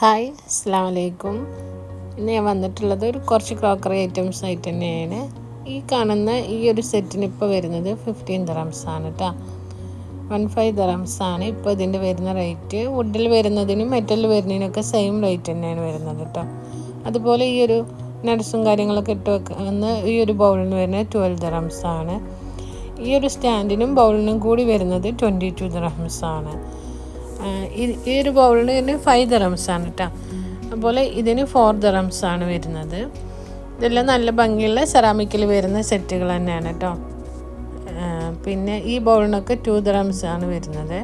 Hi അസ്സാം വലൈക്കും ഇന്ന് ഞാൻ വന്നിട്ടുള്ളത് ഒരു കുറച്ച് ക്രോക്കറി ഐറ്റംസ് ആയിട്ട് തന്നെയാണ്. ഈ കാണുന്ന ഈ ഒരു സെറ്റിന് ഇപ്പോൾ വരുന്നത് ഫിഫ്റ്റീൻ ദറംസ് ആണ് കേട്ടോ വൺ ഫൈവ് ദറംസ് ആണ്. ഇപ്പോൾ ഇതിന്റെ വരുന്ന റേറ്റ് വുഡിൽ വരുന്നതിനും മെറ്റലിൽ വരുന്നതിനൊക്കെ സെയിം റേറ്റ് തന്നെയാണ് വരുന്നത് കേട്ടോ അതുപോലെ ഈ ഒരു നട്സും കാര്യങ്ങളൊക്കെ ഇട്ട് വെക്കുന്ന ഈ ഒരു ബൗളിന് വരുന്നത് ട്വൽവ് ദറംസ് ആണ്. ഈ ഒരു സ്റ്റാൻഡിനും ബൗളിനും കൂടി വരുന്നത് ട്വന്റി ടു ദറംസ് ആണ്. ഈ ഒരു ബൗളിന് തന്നെ ഫൈവ് ദറംസ് ആണ് കേട്ടോ അതുപോലെ ഇതിന് ഫോർ ദറംസ് ആണ് വരുന്നത്. ഇതെല്ലാം നല്ല ഭംഗിയുള്ള സെറാമിക്കിൽ വരുന്ന സെറ്റുകൾ തന്നെയാണ് കേട്ടോ പിന്നെ ഈ ബൗളിനൊക്കെ ടു ദറംസ് ആണ് വരുന്നത്.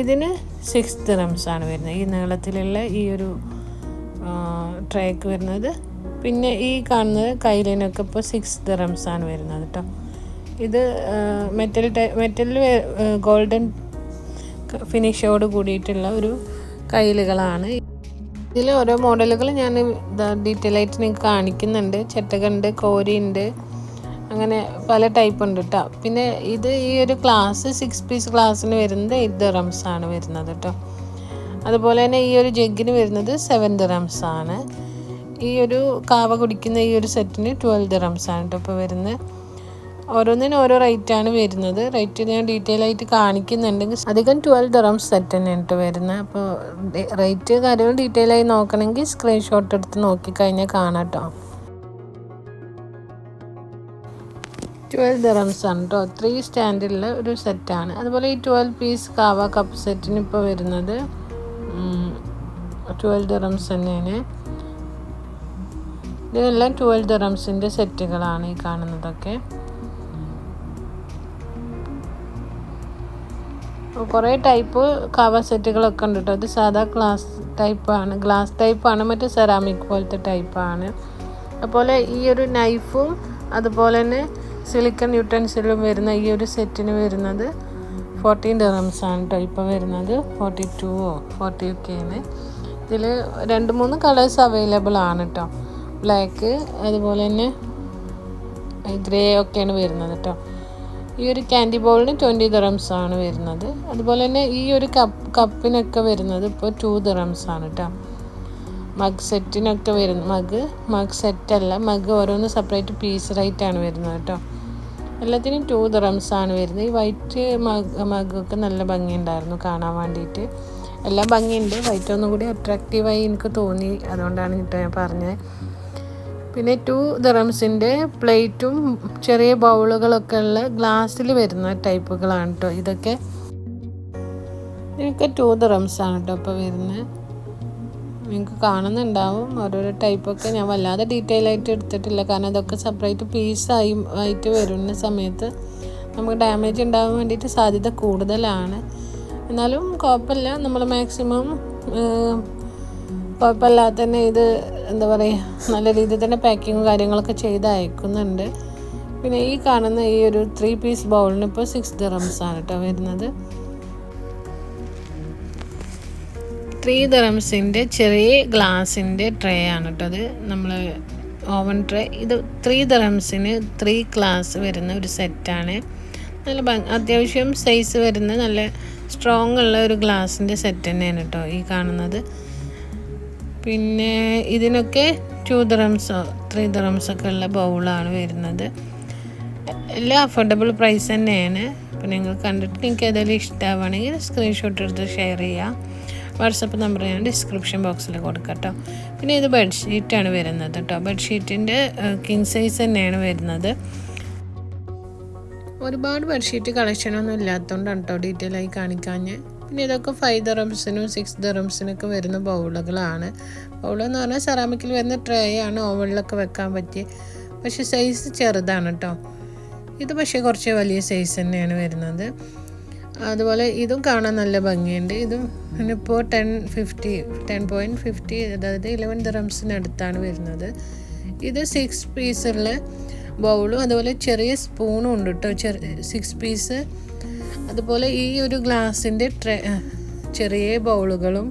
ഇതിന് സിക്സ് ദറംസ് ആണ് വരുന്നത്. ഈ നീളത്തിലുള്ള ഈ ഒരു ട്രേക്ക് വരുന്നത്. പിന്നെ ഈ കാണുന്നത് കയ്യിലിനൊക്കെ ഇപ്പോൾ സിക്സ് ദറംസ് ആണ് വരുന്നത് കേട്ടോ ഇത് മെറ്റൽ മെറ്റലിൽ ഗോൾഡൻ ഫിനിഷോട് കൂടിയിട്ടുള്ള ഒരു കയ്യിലുകളാണ്. ഇതിൽ ഓരോ മോഡലുകൾ ഞാൻ ഡീറ്റെയിൽ ആയിട്ട് നിങ്ങൾക്ക് കാണിക്കുന്നുണ്ട്. കോരി കോരിയുണ്ട്. അങ്ങനെ പല ടൈപ്പ് ഉണ്ട് കേട്ടോ പിന്നെ ഇത് ഈ ഒരു ക്ലാസ് സിക്സ് പീസ് ക്ലാസ്സിന് വരുന്നത് എയ്റ്റ് ദറംസ് ആണ് വരുന്നത് കേട്ടോ അതുപോലെ തന്നെ ഈ ഒരു ജഗ്ഗിന് വരുന്നത് സെവൻ ദറംസ് ആണ്. ഈ ഒരു കാവ കുടിക്കുന്ന ഈ ഒരു സെറ്റിന് ട്വൽവ് ദറംസ് ആണ് കേട്ടോ ഇപ്പോൾ വരുന്നത്. ഓരോന്നിനും ഓരോ റേറ്റ് ആണ് വരുന്നത്. റേറ്റ് ഞാൻ ഡീറ്റെയിൽ ആയിട്ട് കാണിക്കുന്നുണ്ടെങ്കിൽ അധികം ട്വൽവ് ദറംസ് സെറ്റ് തന്നെയാണ് കേട്ടോ വരുന്നത് അപ്പോൾ റേറ്റ് കാര്യങ്ങൾ ഡീറ്റെയിൽ ആയി നോക്കണമെങ്കിൽ സ്ക്രീൻഷോട്ട് എടുത്ത് നോക്കിക്കഴിഞ്ഞാൽ കാണാം കേട്ടോ ട്വൽവ് ദറംസ് ആണ് കേട്ടോ ത്രീ സ്റ്റാൻഡിലുള്ള ഒരു സെറ്റാണ് അതുപോലെ ഈ ട്വൽവ് പീസ് കാവ കപ്പ് സെറ്റിന് ഇപ്പോൾ വരുന്നത് ട്വൽവ് ദറംസ് തന്നെയാണ്. ഇതെല്ലാം ട്വൽവ് ദറംസിന്റെ സെറ്റുകളാണ് ഈ കാണുന്നതൊക്കെ. കുറേ ടൈപ്പ് കവർ സെറ്റുകളൊക്കെ ഉണ്ട് കേട്ടോ ഇത് സാധാ ഗ്ലാസ് ടൈപ്പാണ് ഗ്ലാസ് ടൈപ്പാണ് മറ്റേ സെറാമിക് പോലത്തെ ടൈപ്പാണ് അതുപോലെ ഈ ഒരു നൈഫും അതുപോലെ തന്നെ സിലിക്കൺ യൂട്ടൻസിലും വരുന്ന ഈ ഒരു സെറ്റിന് വരുന്നത് ഫോർട്ടീൻ ഡെറംസ് ആണ് കേട്ടോ ഇപ്പോൾ വരുന്നത്. ഫോർട്ടി ടുവോ ഫോർട്ടി ഒക്കെയാണ് ഇതിൽ രണ്ട് മൂന്ന് കളേഴ്സ് അവൈലബിൾ ആണ് കേട്ടോ ബ്ലാക്ക് അതുപോലെ തന്നെ ഗ്രേ ഒക്കെയാണ് വരുന്നത് കേട്ടോ ഈ ഒരു ക്യാൻഡി ബോളിന് ട്വന്റി ദറംസ് ആണ് വരുന്നത്. അതുപോലെ തന്നെ ഈ ഒരു കപ്പ് കപ്പിനൊക്കെ വരുന്നത് ഇപ്പോൾ ടു ദറംസ് ആണ് കേട്ടോ മഗ് സെറ്റിനൊക്കെ വരുന്ന മഗ് മഗ് സെറ്റല്ല മഗ് ഓരോന്ന് സെപ്പറേറ്റ് പീസ് റേറ്റ് ആണ് വരുന്നത് കേട്ടോ എല്ലാത്തിനും ടു ദറംസ് ആണ് വരുന്നത്. ഈ വൈറ്റ് മഗ് മഗൊക്കെ നല്ല ഭംഗിയുണ്ടായിരുന്നു കാണാൻ വേണ്ടിയിട്ട്. എല്ലാം ഭംഗിയുണ്ട്. വൈറ്റ് ഒന്നും കൂടി അട്രാക്റ്റീവായി എനിക്ക് തോന്നി. അതുകൊണ്ടാണ് കേട്ടോ ഞാൻ പറഞ്ഞത് പിന്നെ ടു ദറംസിന്റെ പ്ലേറ്റും ചെറിയ ബൗളുകളൊക്കെ ഉള്ള ഗ്ലാസ്സിൽ വരുന്ന ടൈപ്പുകളാണ് കേട്ടോ ഇതൊക്കെ. ഇതൊക്കെ ടു ദറംസാണ് കേട്ടോ ഇപ്പോൾ വരുന്നത് നിങ്ങൾക്ക് കാണുന്നുണ്ടാവും ഓരോരോ ടൈപ്പൊക്കെ ഞാൻ വല്ലാതെ ഡീറ്റെയിൽ ആയിട്ട് എടുത്തിട്ടില്ല. കാരണം അതൊക്കെ സെപ്പറേറ്റ് പീസായി ആയിട്ട് വരുന്ന സമയത്ത് നമുക്ക് ഡാമേജ് ഉണ്ടാകാൻ വേണ്ടിയിട്ട് സാധ്യത കൂടുതലാണ്. എന്നാലും കുഴപ്പമില്ല. നമ്മൾ മാക്സിമം കുഴപ്പമില്ലാതെ തന്നെ ഇത് എന്താ പറയുക നല്ല രീതിയിൽ തന്നെ പാക്കിങ്ങും കാര്യങ്ങളൊക്കെ ചെയ്ത് അയക്കുന്നുണ്ട് പിന്നെ ഈ കാണുന്ന ഈ ഒരു ത്രീ പീസ് ബൗളിന് ഇപ്പോൾ സിക്സ് ദറംസ് ആണ് കേട്ടോ വരുന്നത്. ത്രീ ദറംസിന്റെ ചെറിയ ഗ്ലാസിന്റെ ട്രേ ആണ് കേട്ടോ അത്. നമ്മൾ ഓവൻ ട്രേ ഇത് ത്രീ ദറംസിന് ത്രീ ഗ്ലാസ് വരുന്ന ഒരു സെറ്റാണ് നല്ല അത്യാവശ്യം സൈസ് വരുന്ന നല്ല സ്ട്രോങ് ഉള്ള ഒരു ഗ്ലാസിന്റെ സെറ്റ് തന്നെയാണ് കേട്ടോ ഈ കാണുന്നത്. പിന്നെ ഇതിനൊക്കെ ടു ദറംസോ ത്രീ ദറംസൊക്കെ ഉള്ള ബൗളാണ് വരുന്നത്. എല്ലാം അഫോർഡബിൾ പ്രൈസ് തന്നെയാണ്. അപ്പോൾ നിങ്ങൾ കണ്ടിട്ട് നിങ്ങൾക്ക് ഏതായാലും ഇഷ്ടമാവുകയാണെങ്കിൽ സ്ക്രീൻഷോട്ട് എടുത്ത് ഷെയർ ചെയ്യാം. വാട്സപ്പ് നമ്പർ ഞാൻ ഡിസ്ക്രിപ്ഷൻ ബോക്സിൽ കൊടുക്കാം കേട്ടോ പിന്നെ ഇത് ബെഡ്ഷീറ്റാണ് വരുന്നത് കേട്ടോ ബെഡ്ഷീറ്റിന്റെ കിങ് സൈസ് തന്നെയാണ് വരുന്നത്. ഒരുപാട് ബെഡ്ഷീറ്റ് കളക്ഷനൊന്നും ഇല്ലാത്തതുകൊണ്ടാണ് കേട്ടോ ഡീറ്റെയിൽ ആയി കാണിക്കാഞ്ഞ്. പിന്നെ ഇതൊക്കെ ഫൈവ് ദറംസിനും സിക്സ് ദറംസിനൊക്കെ വരുന്ന ബൗളുകളാണ്. ബൗൾ എന്ന് പറഞ്ഞാൽ സെറാമിക്കിൽ വരുന്ന ട്രേ ആണ് ഓവണിലൊക്കെ വെക്കാൻ പറ്റിയ. പക്ഷെ സൈസ് ചെറുതാണ് കേട്ടോ ഇത് പക്ഷേ കുറച്ച് വലിയ സൈസ് തന്നെയാണ് വരുന്നത്. അതുപോലെ ഇതും കാണാൻ നല്ല ഭംഗിയുണ്ട്. ഇതും ഇപ്പോൾ ten fifty ten point fifty അതായത് ഇലവൻ ദറംസിനടുത്താണ് വരുന്നത്. ഇത് സിക്സ് പീസുള്ള ബൗളും അതുപോലെ ചെറിയ സ്പൂണും ഉണ്ട് കേട്ടോ ചെറിയ സിക്സ് പീസ് അതുപോലെ ഈ ഒരു ഗ്ലാസിന്റെ ട്രേ ചെറിയ ബൗളുകളും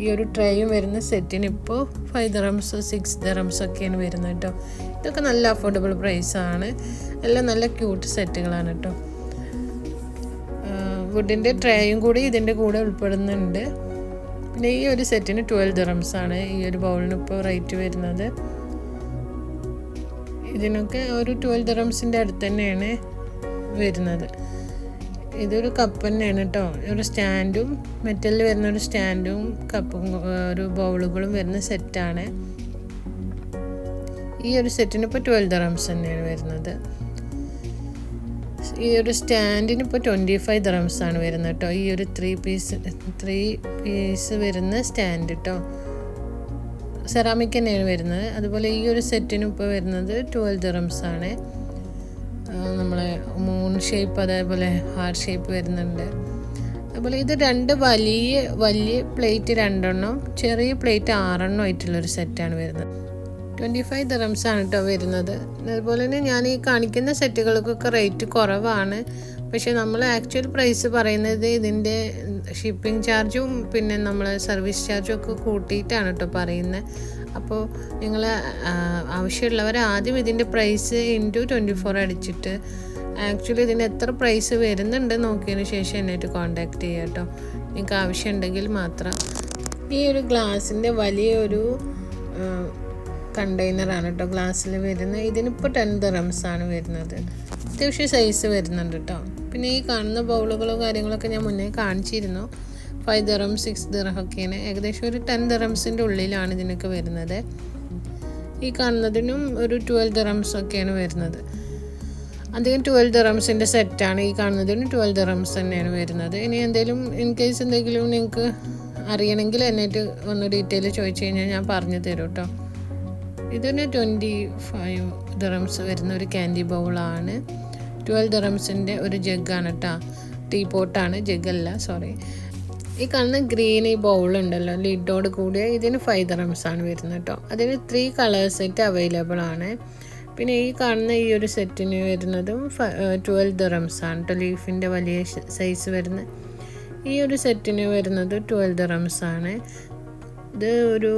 ഈ ഒരു ട്രേയും വരുന്ന സെറ്റിന് ഇപ്പോൾ ഫൈവ് ദറംസ് സിക്സ് ദറംസ് ഒക്കെയാണ് വരുന്നത് കേട്ടോ. ഇതൊക്കെ നല്ല അഫോർഡബിൾ പ്രൈസാണ് എല്ലാം നല്ല ക്യൂട്ട് സെറ്റുകളാണ് കേട്ടോ. വുഡിന്റെ ട്രേയും കൂടി ഇതിന്റെ കൂടെ ഉൾപ്പെടുന്നുണ്ട്. പിന്നെ ഈ ഒരു സെറ്റിന് ട്വൽവ് ദറംസ് ആണ് ഈ ഒരു ബൗളിന് ഇപ്പോൾ റേറ്റ് വരുന്നത്. ഇതിനൊക്കെ ഒരു ട്വൽവ് ദറംസിന്റെ അടുത്ത് തന്നെയാണ് വരുന്നത്. ഇതൊരു കപ്പ് തന്നെയാണ് കേട്ടോ ഒരു സ്റ്റാൻഡും മെറ്റലിൽ വരുന്ന ഒരു സ്റ്റാൻഡും കപ്പും ഒരു ബൗളുകളും വരുന്ന സെറ്റാണ് ഈ ഒരു സെറ്റിന് ഇപ്പോൾ ട്വൽവ് ദറംസ് തന്നെയാണ് വരുന്നത്. ഈ ഒരു സ്റ്റാൻഡിന് ഇപ്പോൾ ട്വന്റി ഫൈവ് ദറംസ് ആണ് വരുന്നത് കേട്ടോ ഈ ഒരു ത്രീ പീസ് ത്രീ പീസ് വരുന്ന സ്റ്റാൻഡ് കേട്ടോ സെറാമിക് തന്നെയാണ് വരുന്നത്. അതുപോലെ ഈ ഒരു സെറ്റിന് ഇപ്പോൾ വരുന്നത് ട്വൽവ് ദറംസ് ആണ്. നമ്മളെ മൂൺ ഷേപ്പ് അതേപോലെ ഹാർട്ട് ഷേപ്പ് വരുന്നുണ്ട്. അതുപോലെ ഇത് രണ്ട് വലിയ വലിയ പ്ലേറ്റ് രണ്ടെണ്ണം ചെറിയ പ്ലേറ്റ് ആറെണ്ണം ആയിട്ടുള്ളൊരു സെറ്റാണ് വരുന്നത്. ട്വന്റി ഫൈവ് ദറംസ് ആണ് കേട്ടോ വരുന്നത്. അതുപോലെ തന്നെ ഞാൻ ഈ കാണിക്കുന്ന സെറ്റുകൾക്കൊക്കെ റേറ്റ് കുറവാണ്. പക്ഷേ നമ്മൾ ആക്ച്വൽ പ്രൈസ് പറയുന്നത് ഇതിന്റെ ഷിപ്പിംഗ് ചാർജും പിന്നെ നമ്മൾ സർവീസ് ചാർജും ഒക്കെ കൂട്ടിയിട്ടാണ് കേട്ടോ പറയുന്നത്. അപ്പോൾ നിങ്ങൾ ആവശ്യമുള്ളവർ ആദ്യം ഇതിന്റെ പ്രൈസ് ഇന്റു ട്വന്റി ഫോർ അടിച്ചിട്ട് ആക്ച്വലി ഇതിന് എത്ര പ്രൈസ് വരുന്നുണ്ട് നോക്കിയതിന് ശേഷം എന്നായിട്ട് കോണ്ടാക്ട് ചെയ്യുക കേട്ടോ നിങ്ങൾക്ക് ആവശ്യമുണ്ടെങ്കിൽ മാത്രം. ഈ ഒരു ഗ്ലാസിന്റെ വലിയൊരു കണ്ടെയ്നറാണ് കേട്ടോ ഗ്ലാസ്സിൽ വരുന്നത്. ഇതിനിപ്പോൾ ടെൻ ആണ് വരുന്നത്. അത്യാവശ്യം സൈസ് വരുന്നുണ്ട് കേട്ടോ പിന്നെ ഈ കാണുന്ന ബൗളുകളോ കാര്യങ്ങളൊക്കെ ഞാൻ മുന്നേ കാണിച്ചിരുന്നു. ഫൈവ് ദറം സിക്സ് ദറം ഒക്കെയാണ്. ഏകദേശം ഒരു ടെൻ ദറംസിന്റെ ഉള്ളിലാണ് ഇതിനൊക്കെ വരുന്നത്. ഈ കാണുന്നതിനും ഒരു ട്വൽവ് ദറംസ് ഒക്കെയാണ് വരുന്നത്. അധികം ട്വൽവ് ദറംസിന്റെ സെറ്റാണ് ഈ കാണുന്നതിനും ട്വൽവ് ദറംസ് തന്നെയാണ് വരുന്നത്. ഇനി എന്തെങ്കിലും ഇൻ കേസ് എന്തെങ്കിലും നിങ്ങൾക്ക് അറിയണമെങ്കിൽ എന്നിട്ട് ഒന്ന് ഡീറ്റെയിൽ ചോദിച്ചു കഴിഞ്ഞാൽ ഞാൻ പറഞ്ഞു തരും കേട്ടോ ഇതിന് ട്വന്റി ഫൈവ് ദറംസ് വരുന്ന ഒരു ക്യാൻഡി ബൗളാണ് ട്വൽവ് ദറംസിന്റെ ഒരു ജഗ്ഗാണ് കേട്ടോ ടീ പോട്ടാണ് ജഗ്ഗല്ല സോറി ഈ കാണുന്ന ഗ്രീൻ ഈ ബൗൾ ഉണ്ടല്ലോ ലിഡോട് കൂടിയ ഇതിന് ഫൈവ് ദറംസ് ആണ് വരുന്നത് കേട്ടോ അതിന് ത്രീ കളേഴ്സ് സെറ്റ് അവൈലബിൾ ആണ്. പിന്നെ ഈ കാണുന്ന ഈ ഒരു സെറ്റിന് വരുന്നതും ട്വൽവ് ദറംസ് ആണ് കേട്ടോ ലീഫിന്റെ വലിയ സൈസ് വരുന്ന ഈ ഒരു സെറ്റിന് വരുന്നത് ട്വൽവ് ദറംസ് ആണ്. ഇത് ഒരു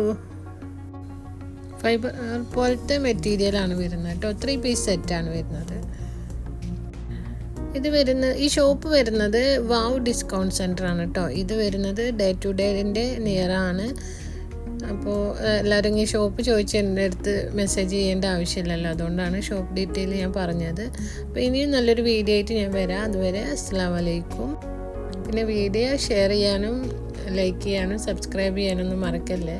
ഫൈബർ പോലത്തെ മെറ്റീരിയലാണ് വരുന്നത് കേട്ടോ ത്രീ പീസ് സെറ്റാണ് വരുന്നത്. ഇത് വരുന്ന ഈ ഷോപ്പ് വരുന്നത് വാവ് ഡിസ്കൗണ്ട് സെന്റർ ആണ് കേട്ടോ ഇത് വരുന്നത് ഡേ ടു ഡേന്റെ നിയറാണ്. അപ്പോൾ എല്ലാവരും ഈ ഷോപ്പ് ചോദിച്ച് എന്റെ അടുത്ത് മെസ്സേജ് ചെയ്യേണ്ട ആവശ്യമില്ലല്ലോ. അതുകൊണ്ടാണ് ഷോപ്പ് ഡീറ്റെയിൽ ഞാൻ പറഞ്ഞത്. അപ്പോൾ ഇനിയും നല്ലൊരു വീഡിയോ ആയിട്ട് ഞാൻ വരാം. അതുവരെ അസ്സാം വലൈക്കും പിന്നെ വീഡിയോ ഷെയർ ചെയ്യാനും ലൈക്ക് ചെയ്യാനും സബ്സ്ക്രൈബ് ചെയ്യാനൊന്നും മറക്കല്ലേ?